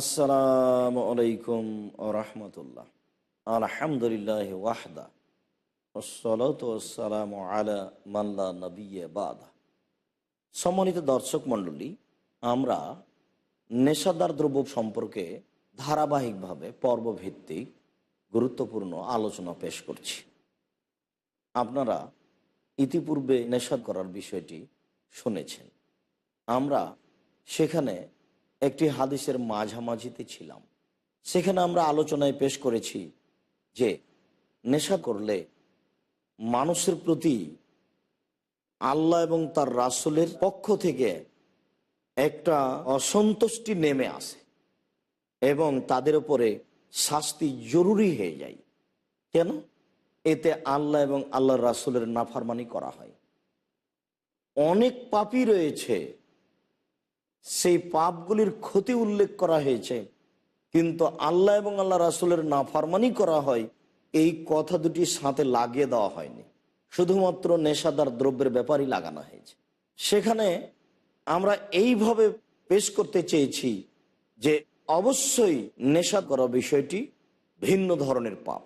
আসসালামু আলাইকুম রহমতুল্লাহ। আলহামদুলিল্লাহ ওয়াহদা। ওসলাতাম আলা মাল্লা নবী বাদা সম্মানিত দর্শক মণ্ডলী, আমরা নেশাদার দ্রব্য সম্পর্কে ধারাবাহিকভাবে পর্বভিত্তিক গুরুত্বপূর্ণ আলোচনা পেশ করছি। আপনারা ইতিপূর্বে নেশা করার বিষয়টি শুনেছেন। আমরা সেখানে একটি হাদিসের মাঝামাঝিতে ছিলাম। সেখানে আমরা আলোচনায় পেশ করেছি যে নেশা করলে মানুষের প্রতি আল্লাহ এবং তার রাসুলের পক্ষ থেকে একটা অসন্তুষ্টি নেমে আসে এবং তাদের উপরে শাস্তি জরুরি হয়ে যায়। কেন? এতে আল্লাহ এবং আল্লাহ রাসুলের নাফারমানি করা হয়। অনেক পাপি রয়েছে সেই পাপগুলির ক্ষতি উল্লেখ করা হয়েছে। কিন্তু আল্লাহ এবং আল্লাহ রাসুলের নাফারমানি করা হয়, এই কথা দুটি সাথে লাগিয়ে দেওয়া হয়নি। শুধুমাত্র নেশাদার দ্রব্যের ব্যাপারই লাগানো হয়েছে। সেখানে আমরা এইভাবে পেশ করতে চেয়েছি যে অবশ্যই নেশা করা বিষয়টি ভিন্ন ধরনের পাপ।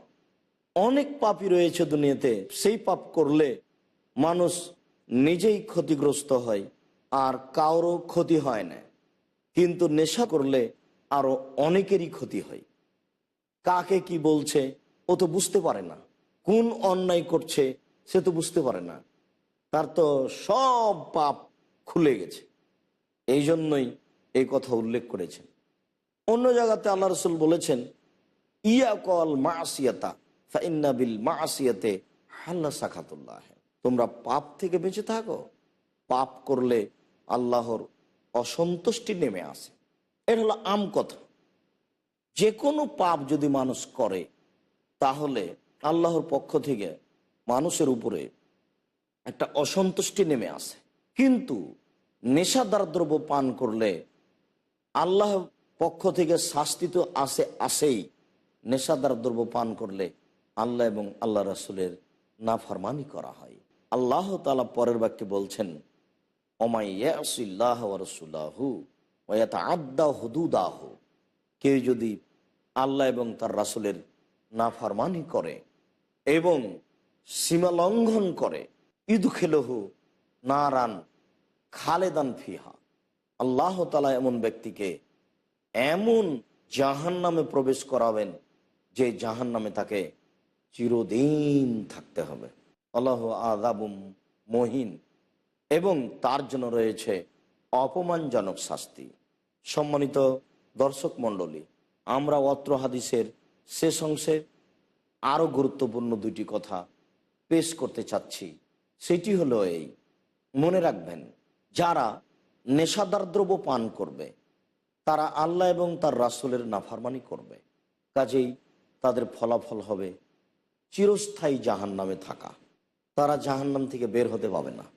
অনেক পাপই রয়েছে দুনিয়াতে, সেই পাপ করলে মানুষ নিজেই ক্ষতিগ্রস্ত হয়। আর কারও ক্ষতি হয় না। কিন্তু নেশা করলে আরও অনেকেরই ক্ষতি হয়। কাকে কি বলছে, ও তো বুঝতে পারে না। কোন অন্যায় করছে, সে তো বুঝতে পারে না। তার তো সব পাপ খুলে গেছে। এই জন্যই এই কথা উল্লেখ করেছেন। অন্য জায়গাতে আল্লাহ রসুল বলেছেন, ইয়া কল মা আসিয়াতা ফাইন্নাবিল মা আসিয়াতে হাল্লা সাখাতুল্লাহ তোমরা পাপ থেকে বেঁচে থাকো। পাপ করলে আল্লাহর অসন্তুষ্টি নেমে আসে। এটা হলো আম কথা। যে কোনো পাপ যদি মানুষ করে, তাহলে আল্লাহর পক্ষ থেকে মানুষের উপরে একটা অসন্তুষ্টি নেমে আসে। কিন্তু নেশাদার দ্রব্য পান করলে আল্লাহ পক্ষ থেকে শাস্তি তো আসে, আসেই। নেশাদার দ্রব্য পান করলে আল্লাহ এবং আল্লাহ রাসুলের নাফরমানি করা হয়। আল্লাহ তালা পরের বাক্যে বলছেন কেউ যদি আল্লাহ এবং তার রাসুলের নাফারমানি করে এবং সীমা লঙ্ঘন করে ঈদ খেলহু নারান খালেদান ফিহা। আল্লাহ তালা এমন ব্যক্তিকে এমন জাহান নামে প্রবেশ করাবেন যে জাহান নামে তাকে চিরদিন থাকতে হবে। আল্লাহ আদাবুম মহিন। এবং তার জন্য রয়েছে অপমানজনক শাস্তি। সম্মানিত দর্শক মণ্ডলী, আমরা অত্র হাদিসের শেষ অংশে আরও গুরুত্বপূর্ণ দুটি কথা পেশ করতে চাচ্ছি। সেটি হলো এই, মনে রাখবেন, যারা নেশাদার দ্রব্য পান করবে, তারা আল্লাহ এবং তার রাসুলের নাফারমানি করবে, কাজেই তাদের ফলাফল হবে চিরস্থায়ী জাহান নামে থাকা। তারা জাহান্নাম থেকে বের হতে পাবে না।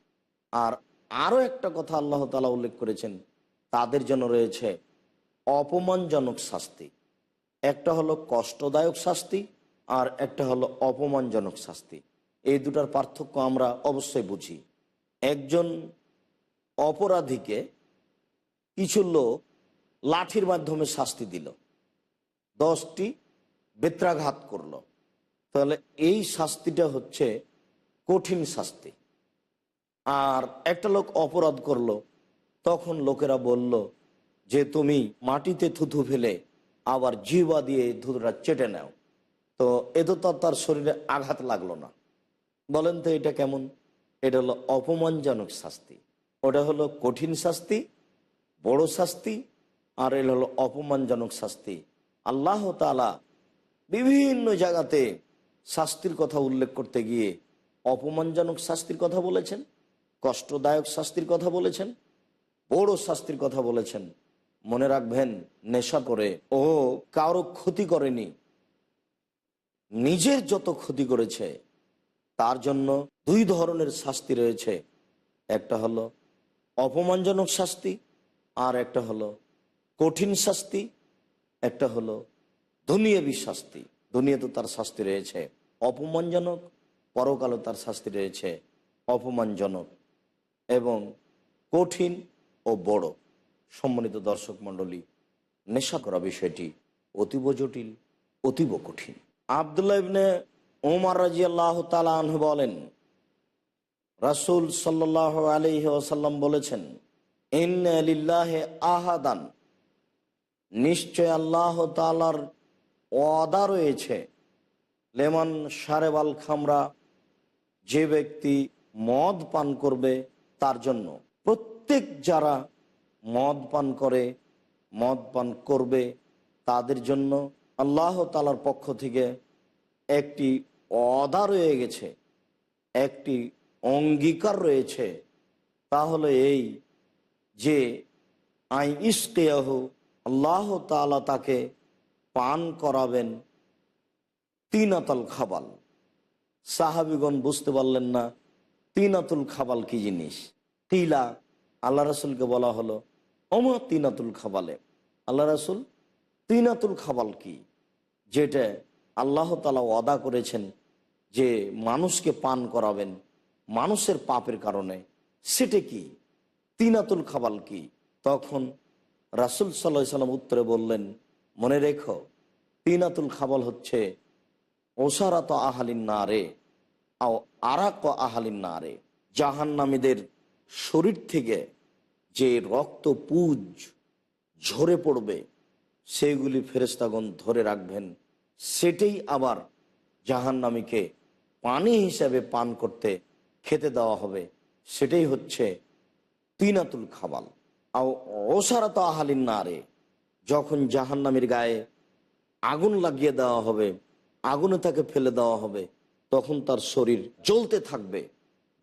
আর আরও একটা কথা আল্লাহ তালা উল্লেখ করেছেন, তাদের জন্য রয়েছে অপমানজনক শাস্তি। একটা হলো কষ্টদায়ক শাস্তি আর একটা হলো অপমানজনক শাস্তি। এই দুটার পার্থক্য আমরা অবশ্যই বুঝি। একজন অপরাধীকে কিছু লোক লাঠির মাধ্যমে শাস্তি দিল, দশটি বেত্রাঘাত করল। তাহলে এই শাস্তিটা হচ্ছে কঠিন শাস্তি। আর একটা লোক অপরাধ করল। তখন লোকেরা বলল, যে তুমি মাটিতে থুথু ফেলে আবার জিবা দিয়ে থুতুটা চেটে নাও। তো এ তো তার শরীরে আঘাত লাগল না। বলেন তো এটা কেমন? এটা হলো অপমানজনক শাস্তি। ওটা হলো কঠিন শাস্তি, বড় শাস্তি, আর এটা হলো অপমানজনক শাস্তি। আল্লাহ তালা বিভিন্ন জায়গাতে শাস্তির কথা উল্লেখ করতে গিয়ে অপমানজনক শাস্তির কথা বলেছেন। কষ্টদায়ক শাস্তির কথা বলেছেন, বড় শাস্তির কথা বলেছেন। মনে রাখবেন, নেশা করে, ও কারও ক্ষতি করেনি। নিজের যত ক্ষতি করেছে, তার জন্য দুই ধরনের শাস্তি রয়েছে। একটা হলো অপমানজনক শাস্তি, আর একটা হলো কঠিন শাস্তি, একটা হলো দুনিয়াবি শাস্তি। দুনিয়াতে তার শাস্তি রয়েছে। অপমানজনক, পরকালে তার শাস্তি রয়েছে। অপমানজনক। এবং কঠিন ও বড়। সম্মানিত দর্শক মণ্ডলী, নেশা করা বিষয়টি অতীব জটিল, অতীব কঠিন। আবদুল্লাহ ইবনে ওমর রাজি আল্লাহ তালাহ বলেন, রাসুল সাল্লাহ আলহি ওসাল্লাম বলেছেন আহাদান। নিশ্চয় আল্লাহ তালার ওয়াদা রয়েছে, লেমন সারেবাল খামরা যে ব্যক্তি মদ পান করবে তার জন্য প্রত্যেক যারা মদ পান করে, মদ পান করবে, তাদের জন্য আল্লাহ তালার পক্ষ থেকে একটি অদা রয়ে গেছে, একটি অঙ্গীকার রয়েছে। তাহলে এই যে আই ইস্কেয়াহ আল্লাহ তালা তাকে পান করাবেন তিনাতল খাবাল। সাহাবিগণ বুঝতে পারলেন না তিনাতুল খাবাল কি জিনিস? তিলা, আল্লাহ রসুলকে বলা হলো অম তিনাতুল খাবালে। আল্লাহ রসুল, তিনাতুল খাবাল কি? যেটা আল্লাহ তালা ওয়াদা করেছেন যে মানুষকে পান করাবেন মানুষের পাপের কারণে। সেটা কি? তিনাতুল খাবাল কি? তখন রাসুল সাল্লাহ সাল্লাম উত্তরে বললেন, মনে রেখো, তিনাতুল খাবাল হচ্ছে ওসারাত আহালিন না রে আও আরাক আহালিন না রে জাহান্নামীদের শরীর থেকে যে রক্ত পুজ ঝরে পড়বে, সেইগুলি ফেরেস্তাগণ ধরে রাখবেন। সেটাই আবার জাহান্নামীকে পানি হিসাবে পান করতে খেতে দেওয়া হবে। সেটাই হচ্ছে তিনাতুল খাবাল আও ওসারাত আহালিন না রে যখন জাহান্নামীর গায়ে আগুন লাগিয়ে দেওয়া হবে, আগুনে তাকে ফেলে দেওয়া হবে তখন তার শরীর জ্বলতে থাকবে।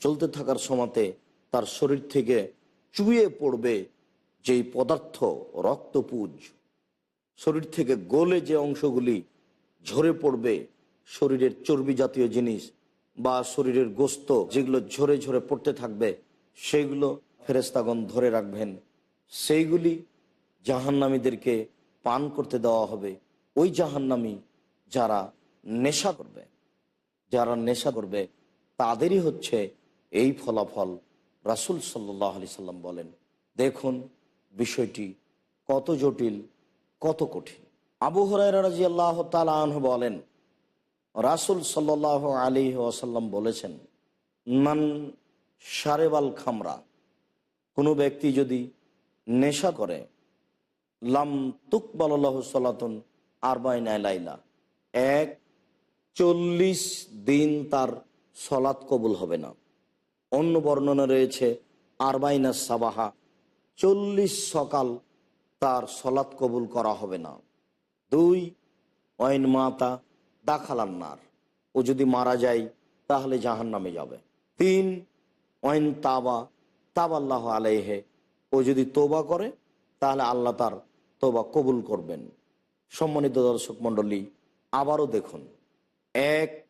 জ্বলতে থাকার সময়তে তার শরীর থেকে চুয়ে পড়বে যেই পদার্থ রক্তপুজ শরীর থেকে গলে যে অংশগুলি ঝরে পড়বে, শরীরের চর্বি জাতীয় জিনিস বা শরীরের গোস্ত যেগুলো ঝরে ঝরে পড়তে থাকবে সেইগুলো ফেরেস্তাগণ ধরে রাখবেন। সেইগুলি জাহান্নামীদেরকে পান করতে দেওয়া হবে। ওই জাহান্নামী যারা নেশা করবে। যারা নেশা করবে, তাদেরই হচ্ছে এই ফলাফল রাসুল সাল্লাহ আলি সাল্লাম বলেন। দেখুন বিষয়টি কত জটিল, কত কঠিন। আবু হরাই আল্লাহ তালাহ বলেন, রাসুল সাল্লাহ আলী ওয়াসাল্লাম বলেছেন, মান সারেবাল খামরা, কোনো ব্যক্তি যদি নেশা করে, লাম তুকবাল্লাহ সাল্লাতুন আরবাইন লাইলা, এক চল্লিশ দিন তার সলাৎ কবুল হবে না। অন্য বর্ণনা রয়েছে, আরবাইনা সাবাহা, চল্লিশ সকাল তার সলাৎ কবুল করা হবে না। দুই, অয়ন মাতা দাখালান্নার ও যদি মারা যায় তাহলে জাহান নামে যাবে। তিন, অয়ন তাবা, তাবাল্লাহ আলাইহে, ও যদি তোবা করে তাহলে আল্লাহ তার তোবা কবুল করবেন। সম্মানিত দর্শক মণ্ডলী, আবারও দেখুন। এক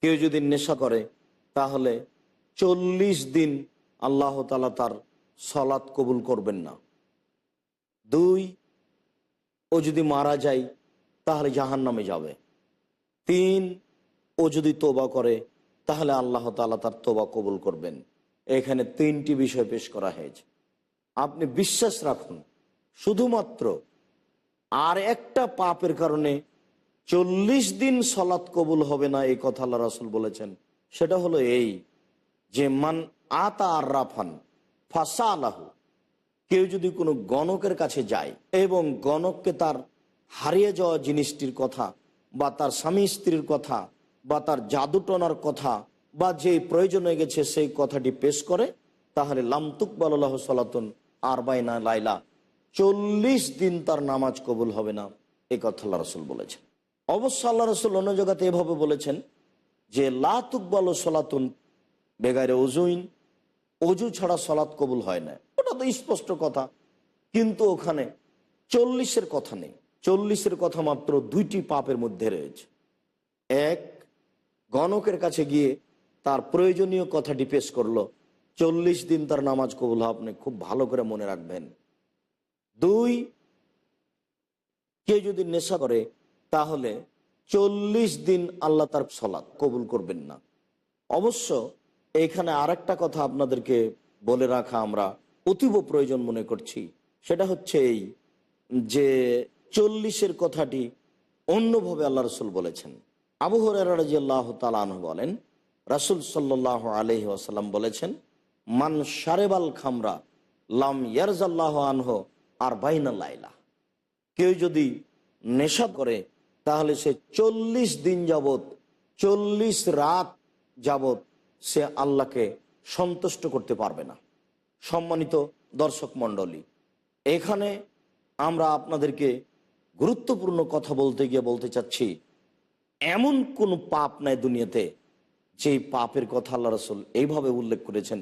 কেউ যদি নেশা করে, তাহলে চল্লিশ দিন আল্লাহ তালা তার সলাৎ কবুল করবেন না। দুই, ও যদি মারা যায়, তাহলে জাহান নামে যাবে। তিন, ও যদি তোবা করে, তাহলে আল্লাহ তালা তার তোবা কবুল করবেন। এখানে তিনটি বিষয় পেশ করা হয়েছে। আপনি বিশ্বাস রাখুন, শুধুমাত্র আর একটা পাপের কারণে চল্লিশ দিন সলাৎ কবুল হবে না, এই কথা আল্লাহ রাসুল বলেছেন। সেটা হলো এই যে, মান আতা আর রাফান ফাঁসা আল্লাহ কেউ যদি কোনো গণকের কাছে যায় এবং গণককে তার হারিয়ে যাওয়া জিনিসটির কথা বা তার স্বামী স্ত্রীর কথা বা তার জাদুটনার কথা বা যে প্রয়োজন হয়ে গেছে সেই কথাটি পেশ করে, তাহলে লামতুকবাল্লাহ সালাতুন আর বাইনা লাইলা। চল্লিশ দিন তার নামাজ কবুল হবে না, এ কথা আল্লাহ রসুল বলেছেন। অবশ্য আল্লাহ রসুল অন্য জগতে এভাবে বলেছেন যে লাতুকবাল সলাতুন বেগারে অজুইন অজু ছাড়া সলাৎ কবুল হয় না। ওটা তো স্পষ্ট কথা। কিন্তু ওখানে চল্লিশের কথা নেই। চল্লিশের কথা মাত্র দুইটি পাপের মধ্যে রয়েছে। এক, গণকের কাছে গিয়ে তার প্রয়োজনীয় কথাটি পেশ করল, চল্লিশ দিন তার নামাজ কবুল আপনি খুব ভালো করে মনে রাখবেন। দুই কেউ যদি নেশা করে তাহলে চল্লিশ দিন আল্লাহ তার সলাৎ কবুল করবেন না। অবশ্য এখানে আরেকটা কথা আপনাদেরকে বলে রাখা আমরা অতীব প্রয়োজন মনে করছি। সেটা হচ্ছে এই যে চল্লিশের কথাটি অন্যভাবে আল্লাহ রসুল বলেছেন। আবু হরাজি আল্লাহ তালাহ বলেন, রাসুল সাল্লাহ আলহি আসাল্লাম বলেছেন, মান সারেবাল খামরা লাম ইয়ারজাল্লাহ আনহ আর বাইনা লাইলা। কেউ যদি নেশা করে তাহলে সে চল্লিশ দিন যাবত চল্লিশ রাত যাবত সে আল্লাহকে সন্তুষ্ট করতে পারবে না। সম্মানিত দর্শক মণ্ডলী, এখানে আমরা আপনাদেরকে গুরুত্বপূর্ণ কথা বলতে গিয়ে বলতে চাচ্ছি, এমন কোন পাপ নাই দুনিয়াতে যেই পাপের কথা আল্লাহ রসুল এইভাবে উল্লেখ করেছেন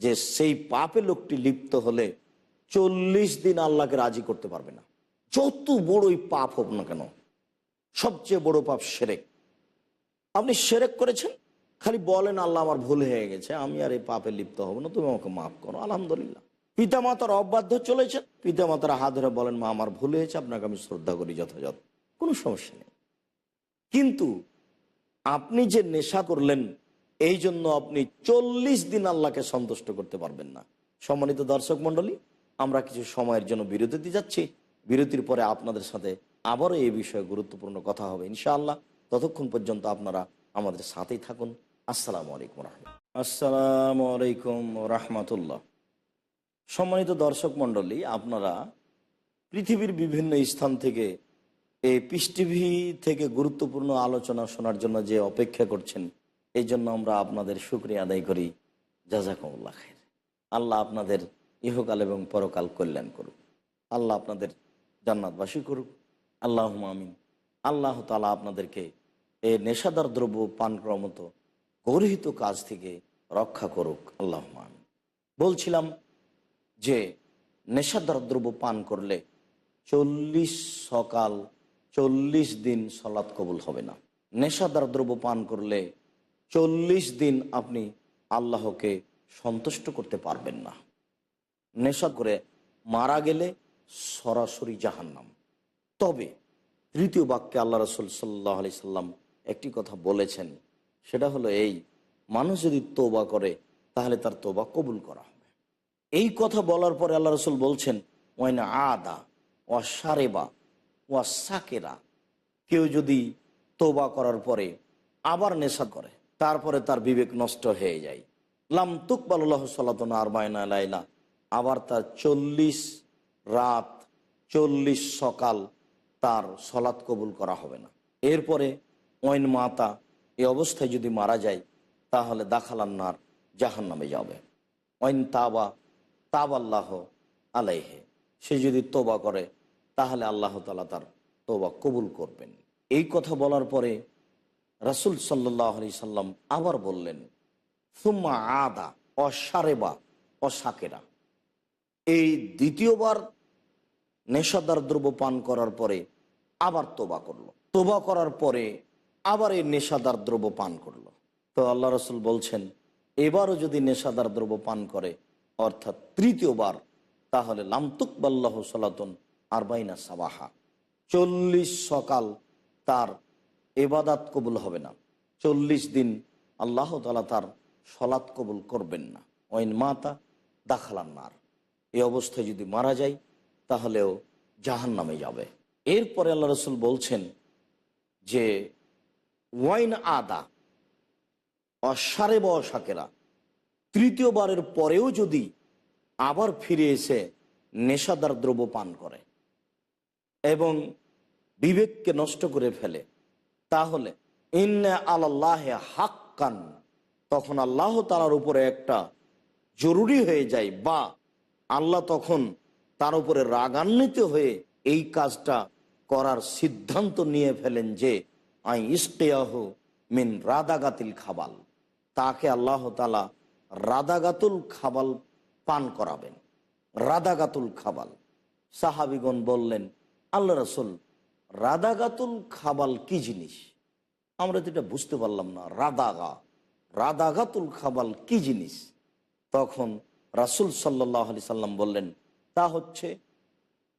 যে সেই পাপে লোকটি লিপ্ত হলে চল্লিশ দিন আল্লাহকে রাজি করতে পারবে না। যত বড়ই পাপ হোক না কেন সবচেয়ে বড় পাপ সেরেক। আপনি সেরেক করেছেন? খালি বলেন, আল্লাহ আমার ভুল হয়ে গেছে, আমি আর এই পাপে লিপ্ত হব না, তুমি আমাকে মাফ করো। আলহামদুলিল্লাহ। পিতামাতার অবাধ্য চলেছেন। পিতামাতার হাত ধরে বলেন, মা, আমার ভুল হয়েছে, আপনাকে আমি শ্রদ্ধা করি যথাযথ, কোনো সমস্যা নেই। কিন্তু আপনি যে নেশা করলেন, এই জন্য আপনি চল্লিশ দিন আল্লাহকে সন্তুষ্ট করতে পারবেন না। সম্মানিত দর্শক মন্ডলী আমরা কিছু সময়ের জন্য বিরতিতে যাচ্ছি। বিরতির পরে আপনাদের সাথে আবারও এই বিষয়ে গুরুত্বপূর্ণ কথা হবে, ইনশাআল্লাহ। ততক্ষণ পর্যন্ত আপনারা আমাদের সাথেই থাকুন। আসসালামু আলাইকুম রহমতুল্লাহ। আসসালামু আলাইকুম রহমতুল্লাহ। সম্মানিত দর্শক মন্ডলী আপনারা পৃথিবীর বিভিন্ন স্থান থেকে এই পিস টিভি থেকে গুরুত্বপূর্ণ আলোচনা শোনার জন্য যে অপেক্ষা করছেন, এই জন্য আমরা আপনাদের শুক্রিয়া আদায় করি। জাজাকুমুল্লাহ খের আল্লাহ আপনাদের ইহকাল এবং পরকাল কল্যাণ করুক। আল্লাহ আপনাদের জান্নাতবাসী করুক। আল্লাহ আমিন। আল্লাহ তালা আপনাদেরকে এই নেশাদার দ্রব্য পান করার মতো গর্হিত কাজ থেকে রক্ষা করুক আল্লাহ আমিন। বলছিলাম যে নেশাদার দ্রব্য পান করলে চল্লিশ সকাল, চল্লিশ দিন সলাৎ কবুল হবে না। নেশাদার দ্রব্য পান করলে চল্লিশ দিন আপনি আল্লাহকে সন্তুষ্ট করতে পারবেন না। নেশা করে মারা গেলে সরাসরি জাহান্নাম। তবে তৃতীয় বাক্যে আল্লাহ রসুল সাল্লাহ আলি সাল্লাম একটি কথা বলেছেন, সেটা হলো এই, মানুষ যদি তোবা করে, তাহলে তার তোবা কবুল করা হবে। এই কথা বলার পরে আল্লাহ রসুল বলছেন, ওয়াইনা আদা ওয়া সারেবা ওয়া সাকেরা। কেউ যদি তোবা করার পরে আবার নেশা করে, তারপরে তার বিবেক নষ্ট হয়ে যায়। লাম তুকবাল্লাহ সাল্লাতন আর মায়না লাইলা। আবার তার চল্লিশ রাত, চল্লিশ সকাল তার সলাৎ কবুল করা হবে না। এরপরে ওয়াইন মাতা এ অবস্থায় যদি মারা যায়, তাহলে দাখালান্নার জাহান নামে যাবে। ওয়াইন তাবা, তাবাল্লাহ আলাইহে। সে যদি তোবা করে, তাহলে আল্লাহ তালা তার তোবা কবুল করবেন। এই কথা বলার পরে রাসুল সাল্লাহ সাল্লাম আবার বললেন, সুম্মা আদা, অসারেবা, অসাকেরা। এই দ্বিতীয়বার নেশাদার দ্রব্য পান করার পরে আবার তোবা করল। তোবা করার পরে আবার এই নেশাদার দ্রব্য পান করল। তো আল্লাহ রসুল বলছেন, এবারও যদি নেশাদার দ্রব্য পান করে, অর্থাৎ তৃতীয়বার, তাহলে লামতুক বাল্লাহ সলাতন আরবাইনা সাবাহা। চল্লিশ সকাল তার এবাদাত কবুল হবে না। চল্লিশ দিন আল্লাহ তালা তার সলাৎ কবুল করবেন না। ওইন মাতা দাখালান্নার এই অবস্থায় যদি মারা যায়, তাহলেও জাহান নামে যাবে। এরপরে আল্লাহ রসুল বলছেন যে, ওয়াইন আদা অসারে বা অসাকেরা, তৃতীয়বারের পরেও যদি আবার ফিরে এসে নেশাদার দ্রব্য পান করে এবং বিবেককে নষ্ট করে ফেলে, তাহলে ইন্নে আল্লাহে হাক্কান, তখন আল্লাহ তালার উপরে একটা জরুরি হয়ে যায় বা আল্লাহ তখন তার উপরে রাগান্বিত হয়ে এই কাজটা করার সিদ্ধান্ত নিয়ে ফেলেন যে, আই ইস্কেয়াহ মিন রাদাগাতিল খাবাল। তাকে আল্লাহ তালা রাদাগাতুল খাবাল পান করাবেন। রাদাগাতুল খাবাল। সাহাবিগণ বললেন, আল্লাহ রসুল, রাদাগাতুল খাবাল কি জিনিস? আমরা তো এটা বুঝতে পারলাম না, রাদাগা, রাদাগাতুল খাবাল কি জিনিস? তখন রাসুল সাল্লাহ আলি সাল্লাম বললেন, তা হচ্ছে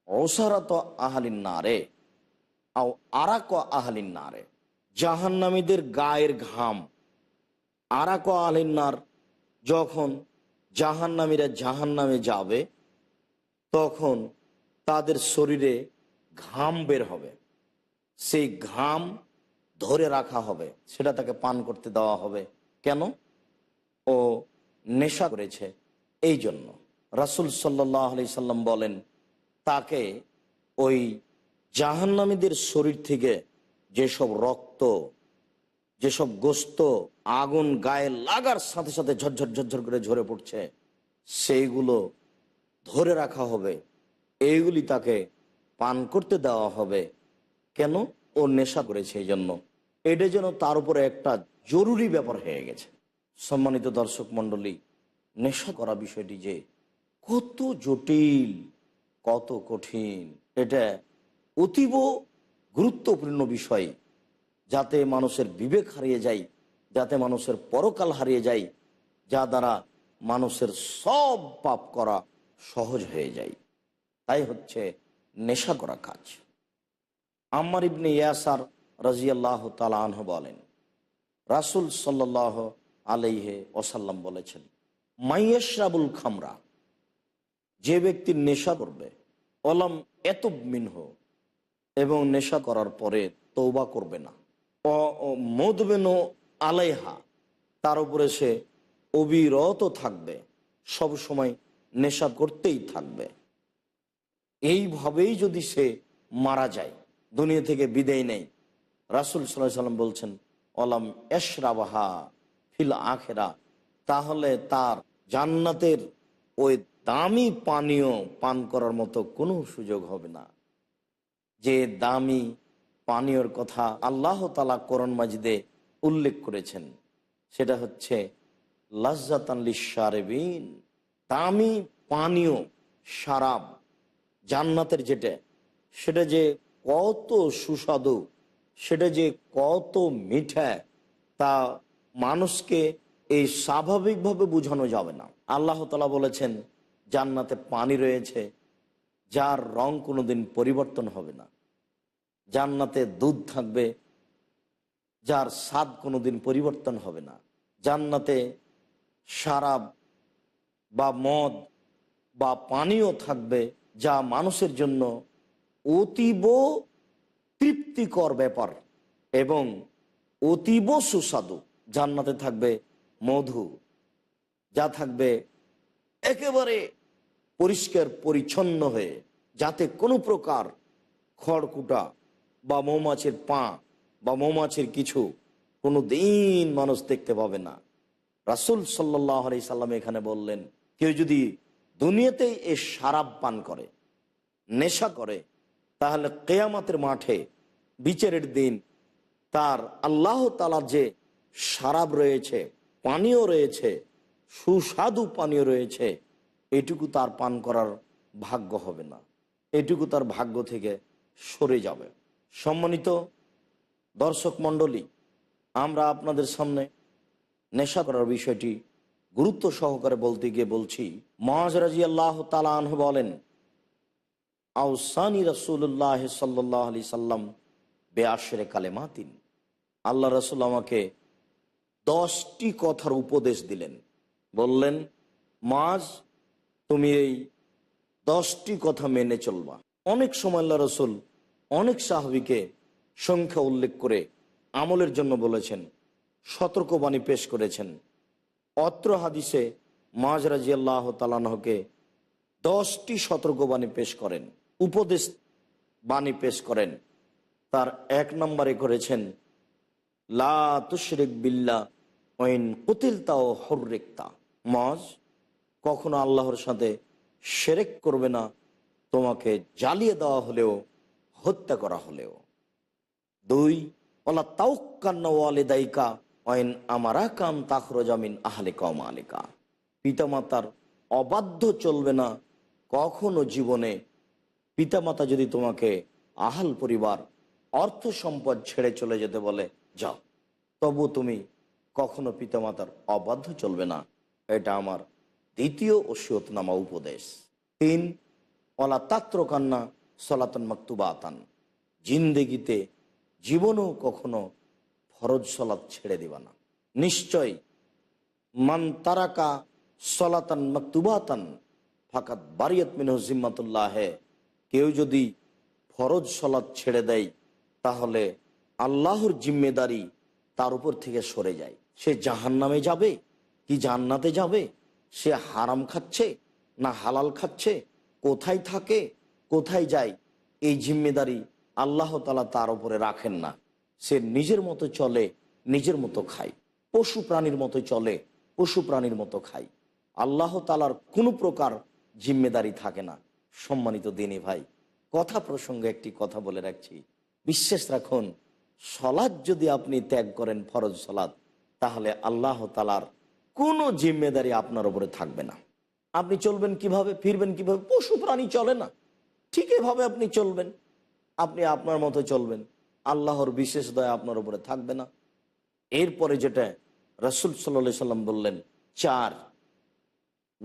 ওসারাত আহালিন নারে। আও আরাক আহালিন নারে। জাহান্নামীদের গায়ের ঘাম। আরাক আলিনার যখন জাহান্নামীরা জাহান্নামে যাবে, তখন তাদের শরীরে ঘাম বের হবে। সেই ঘাম ধরে রাখা হবে। সেটা তাকে পান করতে দেওয়া হবে। কেন? ও নেশা করেছে। এই জন্য রাসুল সাল্লাহ আলি সাল্লাম বলেন, তাকে ওই জাহান্নামীদের শরীর থেকে যেসব রক্ত, যেসব গোস্ত আগুন গায়ে লাগার সাথে সাথে ঝরঝর ঝরঝর করে ঝরে পড়ছে, সেইগুলো ধরে রাখা হবে। এইগুলি তাকে পান করতে দেওয়া হবে। কেন? ও নেশা করেছে এই জন্য এটা যেন তার উপরে একটা জরুরি ব্যাপার হয়ে গেছে। সম্মানিত দর্শক মণ্ডলী, নেশা করা বিষয়টি যে কত জটিল, কত কঠিন, এটা অতীব গুরুত্বপূর্ণ বিষয় যাতে মানুষের বিবেক হারিয়ে যায়, যাতে মানুষের পরকাল হারিয়ে যায়, যা দ্বারা মানুষের সব পাপ করা সহজ হয়ে যায়। তাই হচ্ছে নেশা করা কাজ। আম্মার ইবনে ইয়াসার রাজিয়াল্লাহ তালাহ বলেন, রাসুল সাল্লাহ আলাইহে ওসাল্লাম বলেছেন মাইয়েশরাবুল খামরা, যে ব্যক্তি নেশা করবে অলম এত মিনহ এবং নেশা করার পরে তৌবা করবে না। মদবেন আলাইহা, তার উপরে সে অবিরত থাকবে, সব সময় নেশা করতেই থাকবে। এইভাবেই যদি সে মারা যায়, দুনিয়া থেকে বিদায় নেই রাসুল সাল্লাহ সাল্লাম বলছেন অলাম এশরাবাহা ফিল আখেরা তাহলে তার জান্নাতের ওই দামি পানীয় পান করার মতো কোনো সুযোগ হবে না। যে দামি পানীয়র কথা আল্লাহ তালা করণ মাজিদে উল্লেখ করেছেন, সেটা হচ্ছে লাজ্জাতানলিশারেবিন দামি পানীয় সারাব জান্নাতের যেটা, সেটা যে কত সুস্বাদু, সেটা যে কত মিঠা, তা মানুষকে এই স্বাভাবিকভাবে বোঝানো যাবে না। আল্লাহ তালা বলেছেন, জান্নাতে পানি রয়েছে, যার রং কোনোদিন পরিবর্তন হবে না। জান্নাতে দুধ থাকবে, যার স্বাদ কোনোদিন পরিবর্তন হবে না। জান্নাতে সারাব বা মদ বা পানীয় থাকবে, যা মানুষের জন্য অতীব তৃপ্তিকর ব্যাপার এবং অতীব সুস্বাদু। জান্নাতে থাকবে মধু, যা থাকবে একেবারে পরিষ্কার, পরিচ্ছন্ন হয়ে, যাতে কোনো প্রকার খড়কুটা বা মৌমাছির পা বা মৌমাছির কিছু কোনো দিন মানুষ দেখতে পাবে না। রাসুল সাল্লাহ আলি সাল্লাম এখানে বললেন, কেউ যদি দুনিয়াতেই এ সারাপ পান করে, নেশা করে, তাহলে কেয়ামাতের মাঠে, বিচারের দিন, তার আল্লাহ তালার যে সারাব রয়েছে, পানীয় রয়েছে, সুস্বাদু পানীয় রয়েছে, এটুকু তার পান করার ভাগ্য হবে না। এটুকু তার ভাগ্য থেকে সরে যাবে। সম্মানিত দর্শক মণ্ডলী, আমরা আপনাদের সামনে নেশা করার বিষয়টি গুরুত্ব সহকারে বলতে গিয়ে বলছি। মহাজরাজি আল্লাহ তালাহ বলেন আউসানি রসুল্লাহ সাল্লাহ আলি সাল্লাম বেআশরে কালেমাতিন। আল্লাহ রসুল আমাকে দশটি কথার উপদেশ দিলেন। বললেন মাজ তুমি এই দশটি কথা মেনে চলবা। অনেক সময় আল্লাহ রসুল অনেক সাহাবিকে সংখ্যা উল্লেখ করে আমলের জন্য বলেছেন, সতর্কবাণী পেশ করেছেন। অত্র হাদিসে মাজ রাজি আল্লাহ তালানহকে দশটি সতর্কবাণী পেশ করেন উপদেশ বাণী পেশ করেন। তার এক নম্বরে করেছেন, লা তুশরিক বিল্লা ওইন কুতিলতা ও হর্রেকতা। মজ, কখনো আল্লাহর সাথে সেরেক করবে না, তোমাকে জ্বালিয়ে দেওয়া হলেও হত্যা করা হলেও। দুই, ওলা তাউকান্না ওয়ালেদাইকা ওয়াইন আমারা কাম তাখরজামিন আহলে কম আলিকা পিতামাতার অবাধ্য চলবে না কখনো জীবনে। পিতামাতা যদি তোমাকে আহাল পরিবার, অর্থ সম্পদ ছেড়ে চলে যেতে বলে, যাও। তবু তুমি কখনো পিতামাতার অবাধ্য চলবে না। এটা আমার দ্বিতীয় ওসিয়তনামা উপদেশ। তিন অলা তাত্র কান্না সলাতন মাকতুবাতান। জিন্দেগিতে জীবনেও কখনো ফরজ সলাত ছেড়ে দিবা না। নিশ্চয় মান তারাকা সলাতান মাকতুবাতান ফাকাত বারিয়ত মিনহ জিম্মাতুল্লাহে। কেউ যদি ফরজ সলাদ ছেড়ে দেয়, তাহলে আল্লাহর জিম্মেদারি তার উপর থেকে সরে যায়। সে জাহান নামে যাবে, কি জান্নাতে যাবে? সে হারাম খাচ্ছে না হালাল খাচ্ছে? কোথায় থাকে? কোথায় যায় এই জিম্মেদারি আল্লাহ তালা তার উপরে রাখেন না। সে নিজের মতো চলে, নিজের মতো খায়। পশু প্রাণীর মতো চলে, পশু প্রাণীর মতো খায়। আল্লাহ তালার কোনো প্রকার জিম্মেদারি থাকে না। সম্মানিত দিনী ভাই, কথা প্রসঙ্গে একটি কথা বলে রাখছি। বিশ্বাস রাখুন, সলাদ যদি আপনি ত্যাগ করেন ফরজ সলাদ, তাহলে আল্লাহ তালার কোনো জিম্মেদারি আপনার উপরে থাকবে না। আপনি চলবেন কীভাবে, ফিরবেন কীভাবে, পশু প্রাণী চলে না। ঠিক এভাবে আপনি চলবেন। আপনি আপনার মতো চলবেন। আল্লাহর বিশেষ দয়া আপনার উপরে থাকবে না। এরপরে যেটা রসুল সাল্লা সাল্লাম বললেন, চার,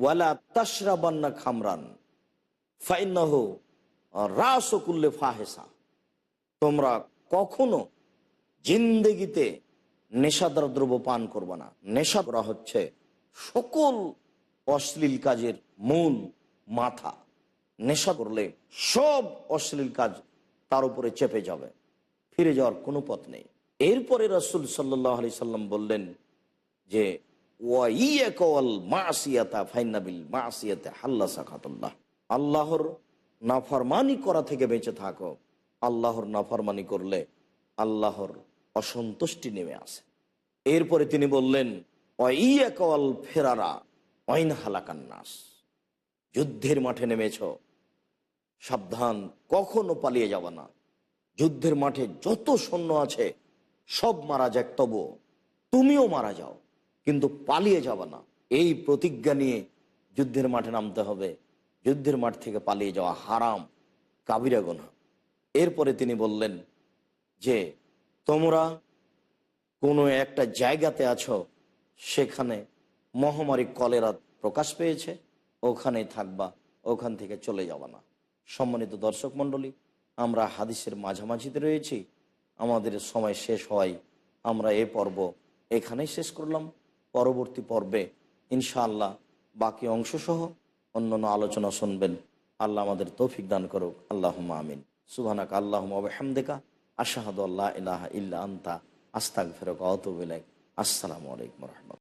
ওয়ালা তাসরাবান্না খামরান ফাইনাহ রাসকুল্লে ফাহেসা। তোমরা কখনো জিন্দেগিতে নেশাদার দ্রব্য পান করবে না। নেশা করা হচ্ছে সকল অশ্লীল কাজের মূল মাথা। নেশা করলে সব অশ্লীল কাজ তার উপরে চেপে যাবে, ফিরে যাওয়ার কোনো পথ নেই। এরপরে রসুল সাল্লাহ আলি সাল্লাম বললেন যে আল্লাহর নাফরমানি করা থেকে বেঁচে থাকো। আল্লাহর নাফরমানি করলে আল্লাহর অসন্তুষ্টি নেমে আসে। এরপরে তিনি বললেন অয়াল ফেরারা অইন হালাকান্নাস যুদ্ধের মাঠে নেমেছ সাবধান, কখনো পালিয়ে যাব না। যুদ্ধের মাঠে যত সৈন্য আছে, সব মারা যাক তবু তুমিও মারা যাও, কিন্তু পালিয়ে যাবে না। এই প্রতিজ্ঞা নিয়ে যুদ্ধের মাঠে নামতে হবে। যুদ্ধের মাঠ থেকে পালিয়ে যাওয়া হারাম, কাবিরা গোনা। এরপরে তিনি বললেন যে, তোমরা কোনো একটা জায়গাতে আছো, সেখানে মহামারী কলেরা প্রকাশ পেয়েছে, ওখানে থাকবা, ওখান থেকে চলে যাবা না। সম্মানিত দর্শক মণ্ডলী, আমরা হাদিসের মাঝামাঝিতে রয়েছি। আমাদের সময় শেষ হয় আমরা এ পর্ব এখানেই শেষ করলাম। পরবর্তী পর্বে ইনশাআল্লাহ বাকি অংশসহ অন্যান্য আলোচনা শুনবেন। আল্লাহ আমাদের তৌফিক দান করুক। আল্লাহ আমিন। সুবানাক আল্লাহ হামদেকা আশাহাদ আল্লাহ ইল্লা আন্তা। আস্তাক ফেরক অতবিলাই আসসালামু আলাইকুম রহমত